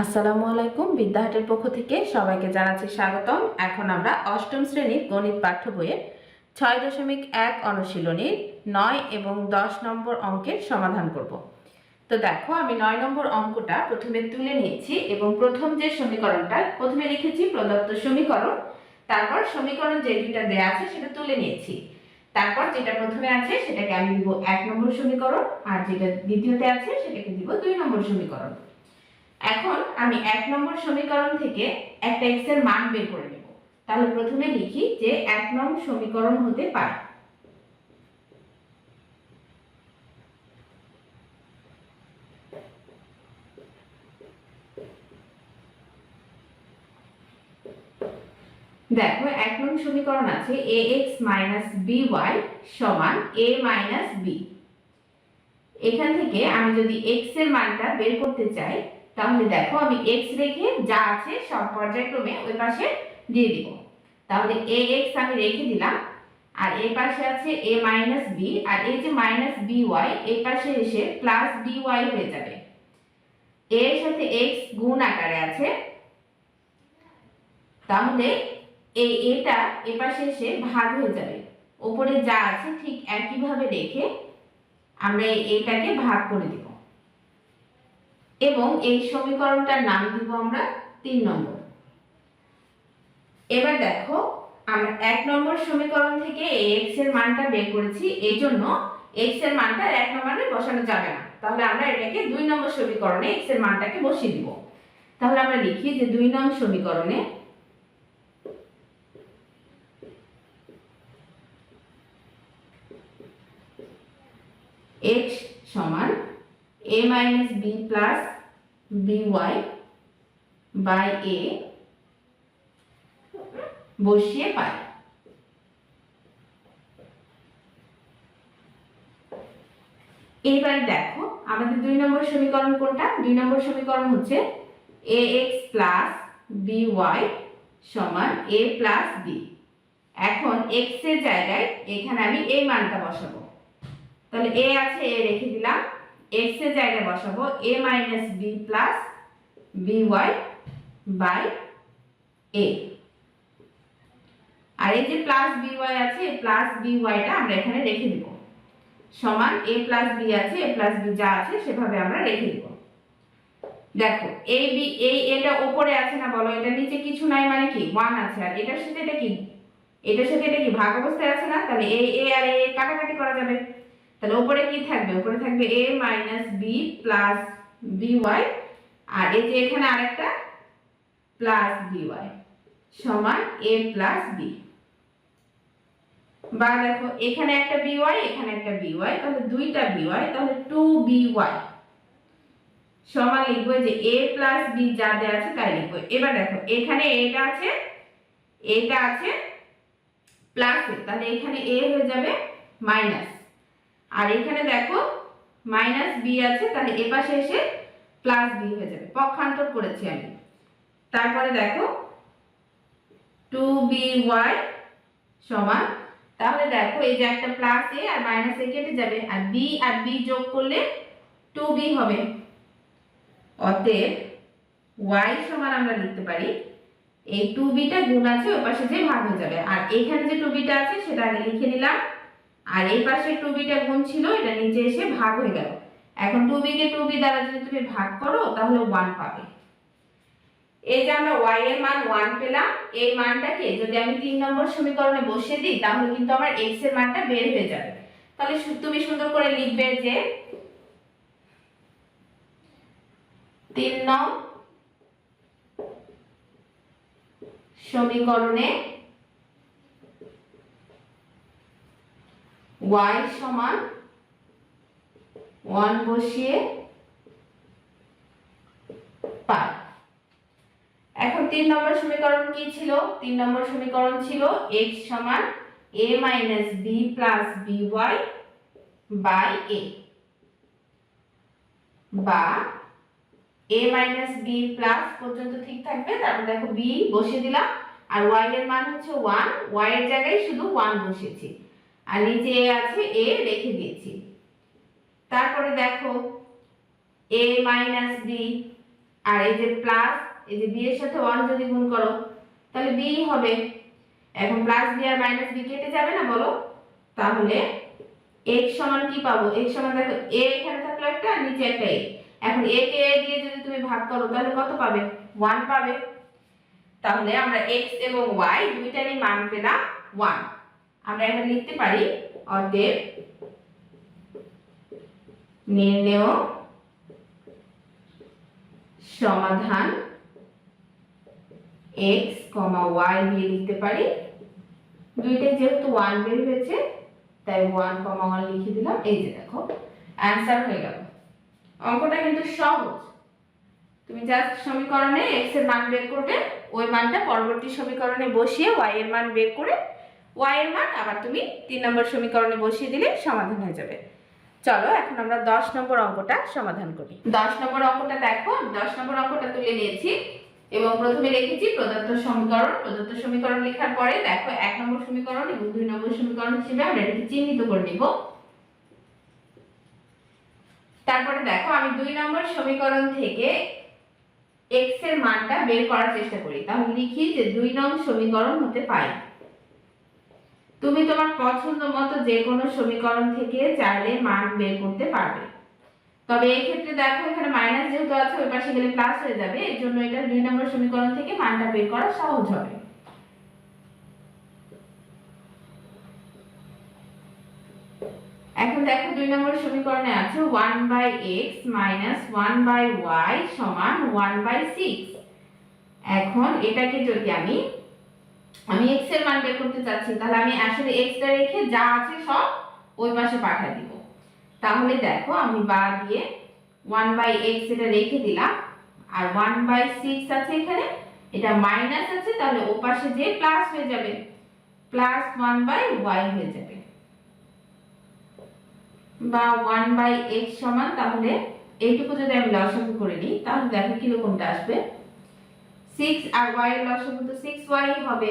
আসসালামু আলাইকুম। বিদ্যাহাটের পক্ষ থেকে সবাইকে জানাচ্ছি স্বাগতম। এখন আমরা অষ্টম শ্রেণির গণিত পাঠ্য বইয়ের ছয় দশমিক এক অনুশীলনীর নয় এবং দশ নম্বর অঙ্কের সমাধান করব। তো দেখো, আমি নয় নম্বর অঙ্কটা প্রথমে তুলে নিয়েছি এবং প্রথম যে সমীকরণটা প্রথমে লিখেছি প্রদত্ত সমীকরণ। তারপর সমীকরণ যে দুইটা দেয়া আছে সেটা তুলে নিয়েছি। তারপর যেটা প্রথমে আছে সেটাকে আমি দিব এক নম্বর সমীকরণ আর যেটা দ্বিতীয়তে আছে সেটাকে দিব দুই নম্বর সমীকরণ। এখন আমি এক নম্বর সমীকরণ থেকে একটা এক্সের মান বের করে নেব। তাহলে প্রথমে লিখি যে এক নং সমীকরণ হতে পারে। দেখো, এক নং সমীকরণ আছে a x minus b y সমান এ মাইনাস বি এখান থেকে আমি যদি এক্সের মানটা বের করতে চাই তাহলে দেখো আমি এক্স রেখে যা আছে সব পর্যায়ক্রমে ওই পাশে দিয়ে দিব। তাহলে এ এক্স আমি রেখে দিলাম, আর এই পাশে আছে এ মাইনাস বি আর এই যে মাইনাস বি ওয়াই এই পাশে এসে প্লাস বি ওয়াই হয়ে যাবে। এ এর সাথে এক্স গুণ আকারে আছে। তাহলে এই এটা এ পাশে এসে ভাগ হয়ে যাবে। ওপরে যা আছে ঠিক একইভাবে রেখে আমরা এটাকে ভাগ করে দিব। এবং এই সমীকরণটার নাম দিব আমরা তিন নম্বর। এবার দেখো, আমরা এক নম্বর সমীকরণ থেকে এক্সের মানটা বের করেছি, এই জন্য এক্সের মানটা এক নম্বরে বসানো যাবে না। তাহলে আমরা এটাকে দুই নম্বর সমীকরণে এক্সের মানটাকে বসিয়ে দিব। তাহলে আমরা লিখি যে দুই নং সমীকরণে x সমান a b plus b y by a বসিয়ে পাই এবার দেখো, আমাদের দুই নম্বর সমীকরণ কোনটা? দুই নম্বর সমীকরণ হচ্ছে a x plus b y সমান এ প্লাস বি এখন এক্সের জায়গায় এখানে আমি এই মানটা বসাবো। তাহলে এ আছে এ রেখে দিলাম। এক্সের জায়গায় বসাবো a minus b plus b y by a আর এই যে প্লাস বি ওয়াই আছে প্লাস বি ওয়াইটা আমরা এখানে রেখে দিব। সমান এ প্লাস বি আছে এ প্লাস বি যা আছে, সেভাবে আমরা রেখে দিব। দেখো এই বি এই এটা উপরে আছে না বলো এটা নিচে কিছু নাই মানে কি? ওয়ান আছে। আর এটার সাথে এটা কি? এটার সাথে এটা কি? ভাগ অবস্থায় আছে না? তাহলে এ এ আর এ কাটাকাটি করা যাবে। তাহলে উপরে কি থাকবে? উপরে থাকবে a minus b plus b y আর এই যে এখানে আরেকটা প্লাস বি ওয়াই সমান a প্লাস বি বা দেখো, এখানে একটা বি ওয়াই এখানে একটা বি ওয়াই তাহলে দুইটা বি ওয়াই তাহলে টু বি ওয়াই সমান লিখব যে a প্লাস বি যা দেওয়া আছে তাই লিখব। এবার দেখো, এখানে এটা আছে এটা আছে প্লাস তাহলে এখানে a হয়ে যাবে মাইনাস আর এখানে দেখো মাইনাস বি আছে, তাহলে এ পাশে এসে প্লাস বি হয়ে যাবে। পক্ষান্তর করেছি আমি। তারপরে দেখো টু বি ওয়াই সমান, তাহলে দেখো, এই যে একটা প্লাস এ আর মাইনাস এ কেটে যাবে, আর বি আর বি যোগ করলে টু বি হবে। অতএব ওয়াই সমান আমরা লিখতে পারি, এই টু বিটা গুণ আছে, ওই পাশে যে ভাগ হয়ে যাবে। আর এখানে যে টু বিটা আছে, সেটা আগে লিখে নিলাম। আর এই পাশে টু বিটা গুণ ছিল, এটা নিচে এসে ভাগ হয়ে গেল। এখন টু বিকে টু বি দ্বারা যদি তুমি ভাগ করো, তাহলে ওয়ান পাবে। এই যে আমরা ওয়াই এর মান ওয়ান পেলাম, এই মানটাকে যদি আমি তিন নম্বর সমীকরণে বসিয়ে দিই, তাহলে কিন্তু আমার এক্সের মানটা বের হয়ে যাবে। তাহলে তুমি সুন্দর করে লিখবে যে তিন নং সমীকরণে y সমান ওয়ান বসিয়ে পাই। এখন তিন নম্বর সমীকরণ কি ছিল? তিন নম্বর সমীকরণ ছিল x সমান a minus b plus b y by a বা a মাইনাস বি প্লাস পর্যন্ত ঠিক থাকবে। তারপর দেখো b বসিয়ে দিলাম। আর y এর মান হচ্ছে ওয়ান y এর জায়গায় শুধু ওয়ান বসিয়েছি। আর নিচে এ আছে, এ রেখে দিয়েছি। তারপরে দেখো, এ মাইনাস বি, আর এই যে প্লাস, এই যে বি এর সাথে ওয়ান যদি গুণ করো, তাহলে বি হবে। এখন প্লাস বি আর মাইনাস বি কেটে যাবে না বলো? তাহলে x সমান কি পাবো? x সমান দেখো a এখানে থাকল একটা, আর নিচে একটা a এখন a কে a দিয়ে যদি তুমি ভাগ করো, তাহলে কত পাবে? 1 পাবে। তাহলে আমরা x এবং y দুইটারই মান পেলাম 1 আমরা এটা লিখতে পারি অতএব নির্ণেয় সমাধান x, y দিয়ে লিখতে পারি। দুইটা যেহেতু ওয়ান বের হয়েছে তাই 1, 1 লিখে দিলাম। এই যে দেখো অ্যান্সার হয়ে গেল। অঙ্কটা কিন্তু সহজ। তুমি জাস্ট সমীকরণে x এর মান বের করবে ওই মানটা পরবর্তী সমীকরণে বসিয়ে ওয়াই এর মান বের করে y এর মান আবার তুমি তিন নম্বর সমীকরণে বসিয়ে দিলে সমাধান হয়ে যাবে। চলো এখন আমরা দশ নম্বর অঙ্কটা সমাধান করি। দশ নম্বর অঙ্কটা দেখো দশ নম্বর অঙ্কটা তুলে নিয়েছি এবং প্রথমে লিখেছি প্রদত্ত সমীকরণ। প্রদত্ত সমীকরণ লেখার পরে দেখো এক নম্বর সমীকরণ এবং দুই নম্বর সমীকরণ হিসেবে আমরা এটাকে চিহ্নিত করে নিব। তারপরে দেখো, আমি দুই নম্বর সমীকরণ থেকে x এর মানটা বের করার চেষ্টা করি। তাহলে লিখি যে দুই নং সমীকরণ হতে পারে। তুমি তোমার পছন্দ মতো যে কোনো সমীকরণ থেকে চাইলে মান বের করতে পারবে। তবে এই ক্ষেত্রে দেখো, এখানে মাইনাস যেহেতু আছে, ওই পাশে গেলে প্লাস হয়ে যাবে। এর জন্য এটা দুই নম্বর সমীকরণ থেকে মানটা বের করা সহজ হবে। এখন দেখো, দুই নম্বর সমীকরণে আছে one by x minus one by y সমান ওয়ান বাই সিক্স এখন এটাকে যদি আমি আমি এক্সের মান বের করতে চাচ্ছি, তাহলে আমি আসলে এক্স টা রেখে যা আছে সব ওই পাশে পাঠিয়ে দিব। তাহলে দেখো, আমি বা দিয়ে ওয়ান বাই এটা রেখে দিলাম, আর ওয়ান বাই সিক্স আছে এখানে, এটা মাইনাস আছে, তাহলে ও পাশে যে প্লাস হয়ে যাবে প্লাস ওয়ান বাই ওয়াই হয়ে যাবে। বা ওয়ান বাই সমান, তাহলে এইটুকু যদি আমি লসাগু করে নিই, তাহলে দেখো কিরকমটা আসবে। সিক্স আর ওয়াই এর লসাগু তো সিক্স ওয়াই হবে।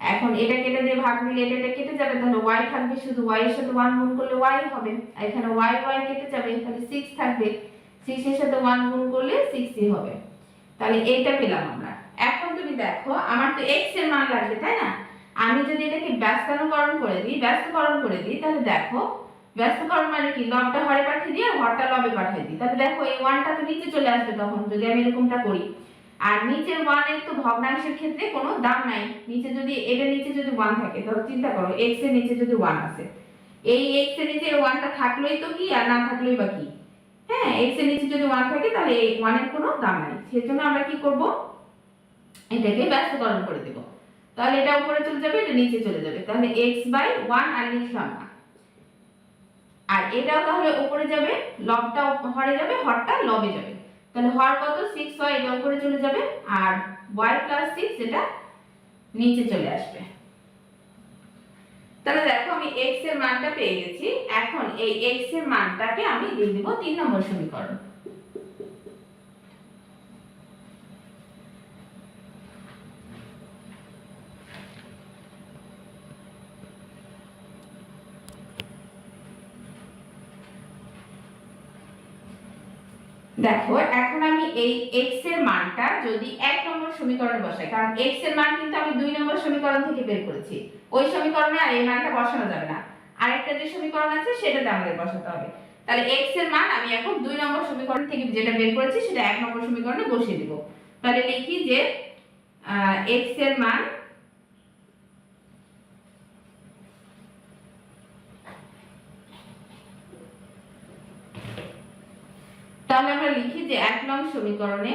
এখন এটা কেটে দিয়ে ভাগ দিলে এটা এটা কেটে যাবে, তাহলে ওয়াই থাকবে শুধু ওয়াই এর সাথে ওয়ান গুণ করলে ওয়াই হবে। আর এখানে ওয়াই ওয়াই কেটে যাবে, তাহলে সিক্স থাকবে। সিক্স এর সাথে ওয়ান গুণ করলে সিক্সই হবে। তাহলে এইটা পেলাম আমরা। এখন তুমি দেখো, আমার তো এক্সের মান লাগবে, তাই না? আমি যদি এটাকে ব্যস্তানুকরণ করে দিই, ব্যস্তকরণ করে দিই, তাহলে দেখো, ব্যস্তকরণ মানে কি? লবটা হরে পাঠিয়ে দিয়ে আর হরটা লবে পাঠিয়ে দিই। তাহলে দেখো এই ওয়ানটা তো নিচে চলে আসবে তখন, যদি আমি এরকমটা করি। আর নিচের ওয়ানের তো ভগ্নাংশের ক্ষেত্রে কোনো দাম নাই। নিচে যদি এটা নিচে যদি ওয়ান থাকে তাহলে চিন্তা করো এক্সের নিচে যদি ওয়ান আছে। এই এক্সের নিচে ওয়ানটা থাকলেই তো কি আর না থাকলেই বা কি? হ্যাঁ এক্সের নিচে যদি ওয়ান থাকে, তাহলে এই ওয়ানের কোনো দাম নাই। সেজন্য আমরা কি করব? এটাকে ব্যস্তকরণ করে দেব। তাহলে এটা উপরে চলে যাবে, এটা নিচে চলে যাবে। তাহলে এক্স বাই ওয়ান আর লিখলাম না। আর এটাও তাহলে উপরে যাবে লবটা হরে যাবে, হরটা লবে যাবে। তাহলে হর কত? সিক্স হয় এই উপরে চলে যাবে আর ওয়াই প্লাস সিক্স এটা নিচে চলে আসবে। তাহলে দেখো আমি x এর মানটা পেয়ে গেছি। এখন এই x এর মানটাকে আমি দিয়ে দিব তিন নম্বর সমীকরণ। দেখো, এখন আমি এই x এর মানটা যদি এক নম্বর সমীকরণে বসাই, কারণ x এর মান কিন্তু আমি দুই নম্বর সমীকরণ থেকে বের করেছি। ওই সমীকরণে আর এই মানটা বসানো যাবে না। আরেকটা যে সমীকরণ আছে, সেটাতে আমাদের বসাতে হবে। তাহলে x এর মান আমি এখন দুই নম্বর সমীকরণ থেকে যেটা বের করেছি, সেটা এক নম্বর সমীকরণে বসিয়ে দিব। তাহলে লিখি যে x এর মান তাহলে আমরা লিখি যে এক নং সমীকরণে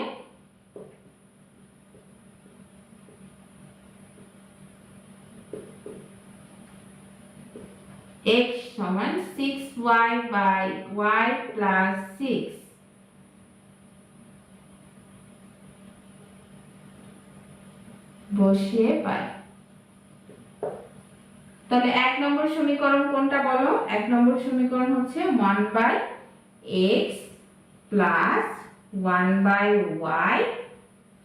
x সমান 6y বাই প্লাস 6 বসিয়ে পাই। তাহলে এক নম্বর সমীকরণ কোনটা বলো? এক নম্বর সমীকরণ হচ্ছে 1 by x plus one by y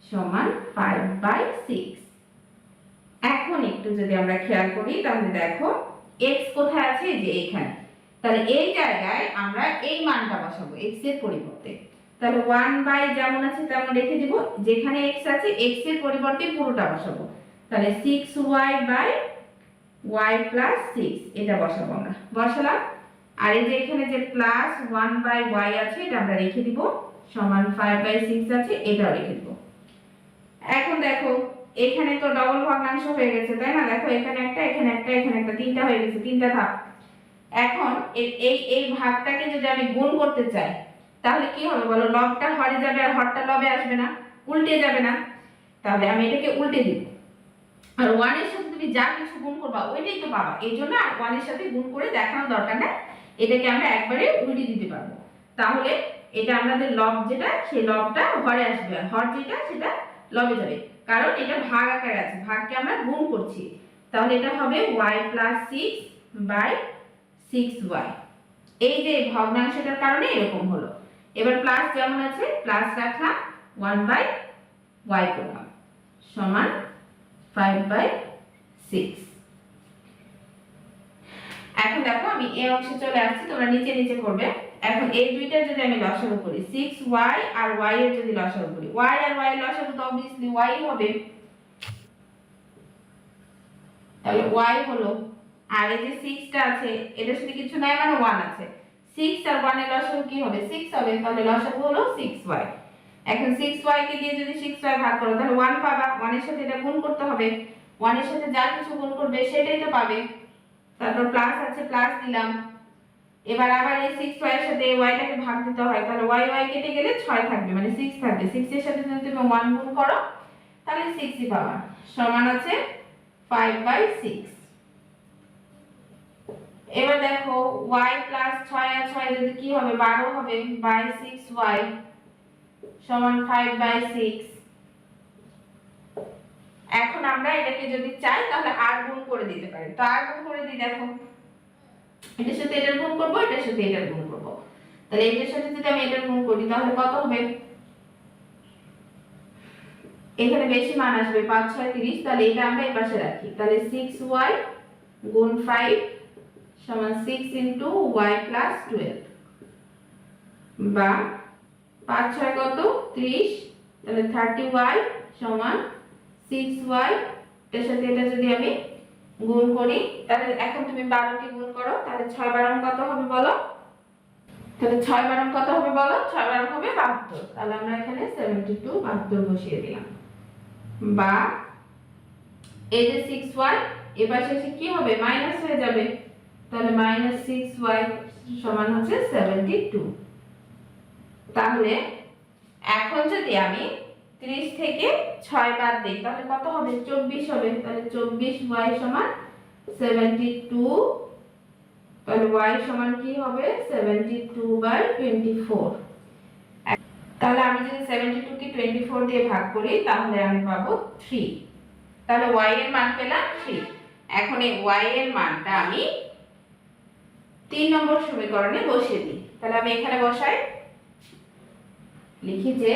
সমান ফাইভ বাই সিক্স এখন একটু যদি আমরা খেয়াল করি, তাহলে দেখো এক্স কোথায় আছে? যে এইখানে তাহলে এই জায়গায় আমরা এই মানটা বসাবো এক্সের পরিবর্তে। তাহলে ওয়ান বাই যেমন আছে, তেমন রেখে দিব। যেখানে এক্স আছে এক্সের পরিবর্তে পুরোটা বসাবো। তাহলে six y by y plus six এটা বসাবো আমরা। বসালাম। আর এই যে এখানে যে প্লাস ওয়ান বাই ওয়াই আছে, এটা আমরা রেখে দিব। সমান ফাইভ বাই সিক্স আছে, এটাও রেখে দিব। এখন দেখো, এখানে তো ডবল ভগ্নাংশ হয়ে গেছে, তাই না? দেখো, এখানে একটা এখানে একটা এখানে একটা, তিনটা হয়ে গেছে, তিনটা ধাপ। এখন এই এই ভাগটাকে যদি আমি গুণ করতে চাই, তাহলে কি হবে বলো? লবটা হরে যাবে আর হরটা লবে আসবে না, উল্টে যাবে না। তাহলে আমি এটাকে উল্টে দিব। আর ওয়ানের সাথে তুমি যা কিছু গুণ করবা, ওইটাই তো পাবা। এই জন্য আর ওয়ানের সাথে গুণ করে দেখানোর দরকার না এটাকে আমরা একবারে উল্টে দিতে পারব। তাহলে এটা আমাদের লব যেটা, সেই লবটা হরে আসবে। আর হর যেটা, সেটা লবে যাবে। কারণ এটা ভাগ আকারে আছে। ভাগকে আমরা গুণ করছি। তাহলে এটা হবে y plus six by six y এই যে ভগ্নাংশটার কারণে এরকম হলো। এবার প্লাস যেমন আছে প্লাস রাখলাম ওয়ান বাই ওয়াই করলাম সমান ফাইভ বাই সিক্স এখন দেখো, আমি এই অংশে চলে আসছি, তোমরা নিচে নিচে করবে। এখন এই দুইটার যদি আমি লসাগু করি সিক্স ওয়াই আর ওয়াই এর যদি লসাগু করি ওয়াই আর ওয়াই এর লসাগু তো অবভিয়াসলি ওয়াই হবে। তাহলে ওয়াই হলো, আর এই যে সিক্সটা আছে এটার সাথে কিছু নাই মানে ওয়ান আছে। সিক্স আর ওয়ানের লসাগু কি হবে? সিক্স হবে, তাহলে লসাগু হলো সিক্স ওয়াই এখন সিক্স ওয়াই কে দিয়ে যদি সিক্স ওয়াই ভাগ করো, তাহলে ওয়ান পাবা। ওয়ানের সাথে এটা গুণ করতে হবে। ওয়ানের সাথে যা কিছু গুণ করবে, সেটাই তো পাবে। তারপর প্লাস আছে প্লাস দিলাম। এবার আবার এই সিক্স ওয়াই এর সাথে ওয়াইটাকে ভাগ দিতে হয়, তাহলে ওয়াই ওয়াই কেটে গেলে ছয় থাকবে মানে সিক্স থাকবে। সিক্স এর সাথে যদি তুমি ওয়ান গুণ করো, তাহলে সিক্সই পাবা। সমান আছে ফাইভ বাই সিক্স এবার দেখো ওয়াই প্লাস ছয় আর ছয় যদি কি হবে? বারো হবে বাই সিক্স ওয়াই সমান ফাইভ বাই সিক্স এখন আমরা এটাকে যদি চাই, তাহলে আর গুণ করে দিতে পারি। তো আর গুণ করে দিই, দেখো। এটার সাথে এটার গুণ করব, এটার সাথে এটার গুণ করব। তাহলে এটার সাথে যদি আমি এটার গুণ করি, তাহলে কত হবে? এখানে বেশি মান আসবে পাঁচ, ছয়, তিরিশ। তাহলে এটা আমরা এই পাশে রাখি। তাহলে সিক্স ওয়াই গুণ ফাইভ সমান six into y plus twelve বা পাঁচ, ছয় কত? ত্রিশ। তাহলে থার্টি ওয়াই সমান সিক্স ওয়াই এটার সাথে এটা যদি আমি গুণ করি, তাহলে এখন তুমি বারোকে গুণ করো, তাহলে ছয় বারো কত হবে বলো? তাহলে ছয় বারো কত হবে বলো? ছয় বারো হবে বাহাত্তর। তাহলে আমরা এখানে সেভেন্টি টু বাহাত্তর বসিয়ে দিলাম। বা এই যে সিক্স ওয়াই এবার শেষে কি হবে? মাইনাস হয়ে যাবে। তাহলে মাইনাস সিক্স ওয়াই সমান হচ্ছে সেভেন্টি টু তাহলে এখন যদি আমি ত্রিশ থেকে ছয় বাদ দিই। তাহলে কত হবে? চব্বিশ হবে। তাহলে চব্বিশ ওয়াই সমান সেভেন্টি টু তাহলে ওয়াই সমান কি হবে? Seventy two by twenty four তাহলে আমি যদি সেভেন্টি টু কে টোয়েন্টি ফোর দিয়ে ভাগ করি, তাহলে আমি পাবো থ্রি তাহলে ওয়াই এর মান পেলাম থ্রি এখন এই ওয়াই এর মানটা আমি তিন নম্বর সমীকরণে বসিয়ে দিই। তাহলে আমি এখানে বসাই। লিখি যে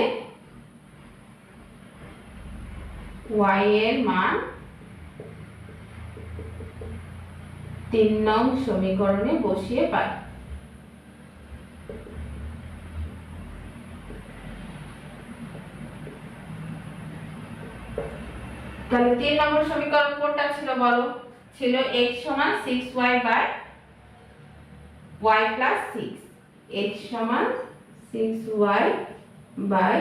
y এর মান তিন নং সমীকরণে বসিয়ে পাই। তাহলে তিন নম্বর সমীকরণ কোনটা ছিল বলো? ছিল x সমান six y by y plus six x সমান six y by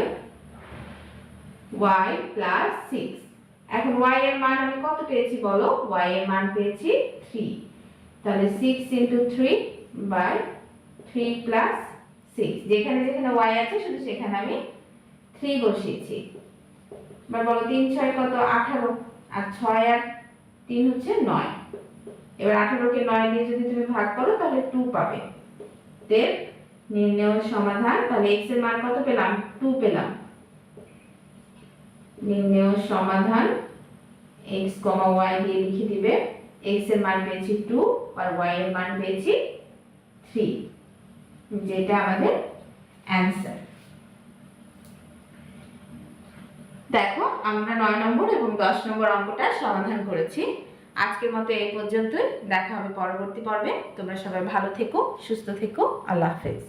y plus six এখন y এর মান আমি কত পেয়েছি বলো? y এর মান পেয়েছি থ্রি তাহলে six into three by three plus six যেখানে যেখানে y আছে, শুধু সেখানে আমি থ্রি বসিয়েছি। এবার বলো, তিন ছয় কত? আঠারো। আর ছয় আর তিন হচ্ছে নয়। এবার আঠারোকে নয় দিয়ে যদি তুমি ভাগ করো, তাহলে টু পাবে। দের নির্ণয় সমাধান, তাহলে x এর মান কত পেলাম? টু পেলাম। নির্ণয় সমাধান x, y দিয়ে লিখে দিবে। x এর মান পেয়েছি 2 আর y এর মান পেয়েছি 3 যেটা আমাদের অ্যানসার দেখো আমরা নয় নম্বর এবং দশ নম্বর অঙ্কটা সমাধান করেছি। আজকের মতো এই পর্যন্তই। দেখা হবে পরবর্তী পর্বে। তোমরা সবাই ভালো থেকো সুস্থ থেকো। আল্লাহ হাফেজ।